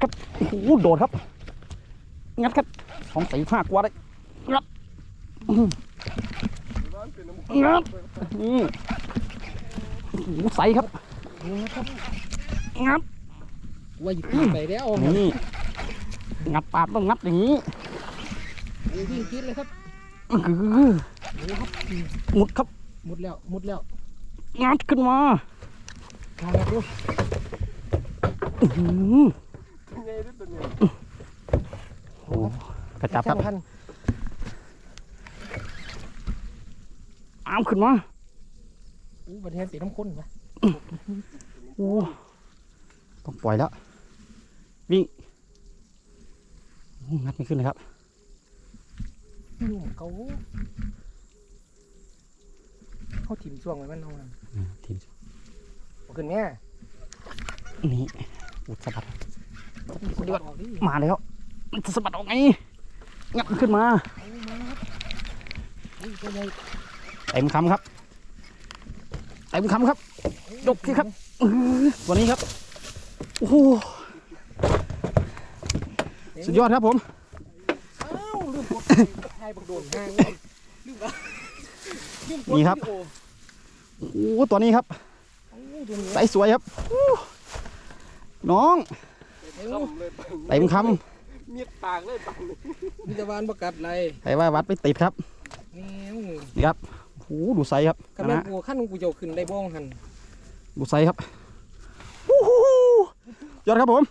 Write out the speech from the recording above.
ครับโอ้โหโดดครับ งัดครับสองสี่ห้ากว่าได้งัดอื้อหืองัดนี่โอ้โหใสครับงัดว่าหยิบตีไปแล้วนี่งัดปากต้องงัดอย่างนี้วิ่งกินเลยครับอื้อหือหมุดครับมุดแล้วมุดแล้วงัดขึ้นมาทางดูอื้อหือ โอ้โหกระจับครับพันอ้ามขึ้นมาอู้บันเทิงสีน้ำข้นไหมโอ้ต้องปล่อยแล้ว วิ่งโอ้งัดไม่ขึ้นเลยครับยุ่งเขาเขาถิ่มช่วงไว้มันเอาน่ะอืมทีมเอาขึ้นแม่นี่อุดสะบัด สุดยอดออกดิมาแล้ว มันจะสะบัดออกไง งัดมันขึ้นมาเอามาครับอุ้ยตัวใหญ่เต็มคำครับ เต็มคำครับดกที่ครับอื้อตัวนี้ครับ โอ้โห สุดยอดครับผมอ้าวลืมกดไทยบักโดนห้างลืมละลืมกดนี่ครับวิดีโอโอ้โหตัวนี้ครับ โอ้ตัวนี้ใสสวยครับอู้น้อง เอ้าเต็มคมีดปากเลยปากมีแตะวันประกัดไรำแต่ว่าวัดไม่ติดครับนี่นี่ครับโอ้โหดูไซส์ครับกำลังนะกูขั้นกูจะเอาขึ้นได้บ้องหันดูไซส์ครับโอ้โหยอดครับผม